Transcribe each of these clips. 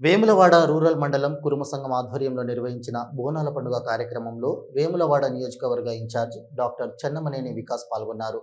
Vemulawada rural మండలం కురుమ సంఘం ఆధ్వర్యంలో నిర్వహించిన బోనాల పండుగ కార్యక్రమంలో వేములవాడ నియోజకవర్గ ఇన్ఛార్జ్ డాక్టర్ చెన్నమనేని వికాస్ పాల్గొన్నారు.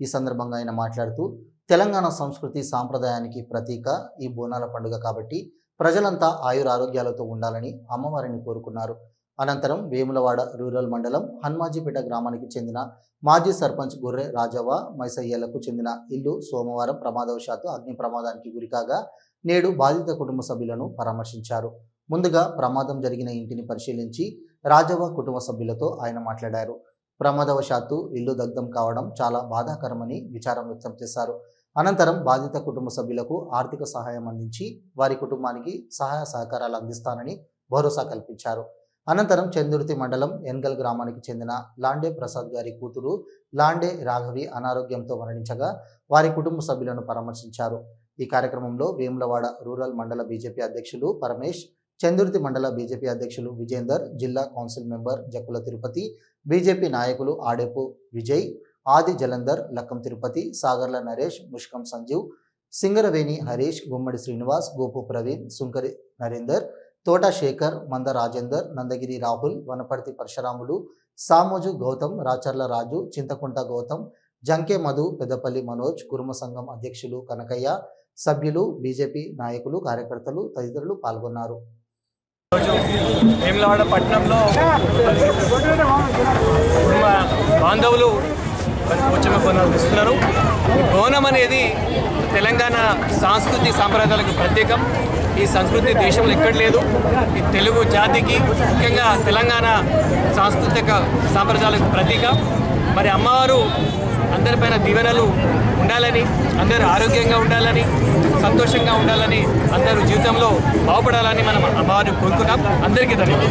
ఈ సందర్భంగా ఆయన మాట్లాడుతూ తెలంగాణ సంస్కృతి సాంప్రదాయానికి ప్రతీక ఈ బోనాల పండుగ కాబట్టి ప్రజలంతా ఆయురారోగ్యాలతో ఉండాలని అమ్మవారిని కోరుకున్నారు. అనంతరం వేములవాడ రూరల్ మండలం హన్మాజీపేట గ్రామానికి చెందిన మాజీ సర్పంచ్ గొర్రె రాజవ్వ మైసయ్యలకు చెందిన ఇల్లు సోమవారం ప్రమాదవశాత్తు అగ్ని ప్రమాదానికి గురికాగా నేడు బాధిత కుటుంబ సభ్యులను పరామర్శించారు. ముందుగా ప్రమాదం జరిగిన ఇంటిని పరిశీలించి రాజవ్వ కుటుంబ సభ్యులతో ఆయన మాట్లాడారు. ప్రమాదవశాత్తు ఇల్లు దగ్ధం కావడం చాలా బాధాకరమని విచారం వ్యక్తం చేశారు. అనంతరం బాధిత కుటుంబ సభ్యులకు ఆర్థిక సహాయం అందించి వారి కుటుంబానికి సహాయ సహకారాలు అందిస్తానని భరోసా కల్పించారు. అనంతరం చందుర్తి మండలం ఎన్గల్ గ్రామానికి చెందిన లాండే ప్రసాద్ గారి కూతురు లాండే రాఘవి అనారోగ్యంతో మరణించగా వారి కుటుంబ సభ్యులను పరామర్శించారు. ఈ కార్యక్రమంలో వేములవాడ రూరల్ మండల బీజేపీ అధ్యక్షులు పరమేష్ చందుర్తి మండల బీజేపీ అధ్యక్షులు విజేందర్ జిల్లా council member Jakkula Tirupati BJP నాయకులు ఆడేపు విజయ్ ఆది జలంధర్ లక్కం తిరుపతి సాగర్ల నరేష్ ముష్కం సంజీవ్ సింగరవేణి హరీష్ గుమ్మడి శ్రీనివాస్ గోపు ప్రవీణ్ సుంకరి నరేందర్ తోట శేఖర్ మంద రాజేందర్ నందగిరి రాహుల్ వనపర్తి పరశురాములు సామోజు గౌతమ్ రాచర్ల రాజు చింతకుంట గౌతమ్ జంకే మధు పెద్దపల్లి మనోజ్ కుర్మ సంఘం అధ్యక్షులు కనకయ్య సభ్యులు బీజేపీ నాయకులు కార్యకర్తలు తదితరులు పాల్గొన్నారు. వేములవాడ పట్టణంలో బాంధవులు మరి బోనాలు అనేది తెలంగాణ సాంస్కృతిక సాంప్రదాయాలకు ప్రత్యేకం. ఈ సంస్కృతి దేశంలో ఎక్కడ లేదు. ఈ తెలుగు జాతికి ముఖ్యంగా తెలంగాణ సాంస్కృతిక సాంప్రదాయాలకు ప్రతీక. మరి అమ్మవారు అందరిపైన దీవెనలు ఉండాలని అందరూ ఆరోగ్యంగా ఉండాలని సంతోషంగా ఉండాలని అందరూ జీవితంలో బాగుపడాలని మనం అమ్మవారిని కోరుకున్నాం అందరికీ ధన్యవాదాలు.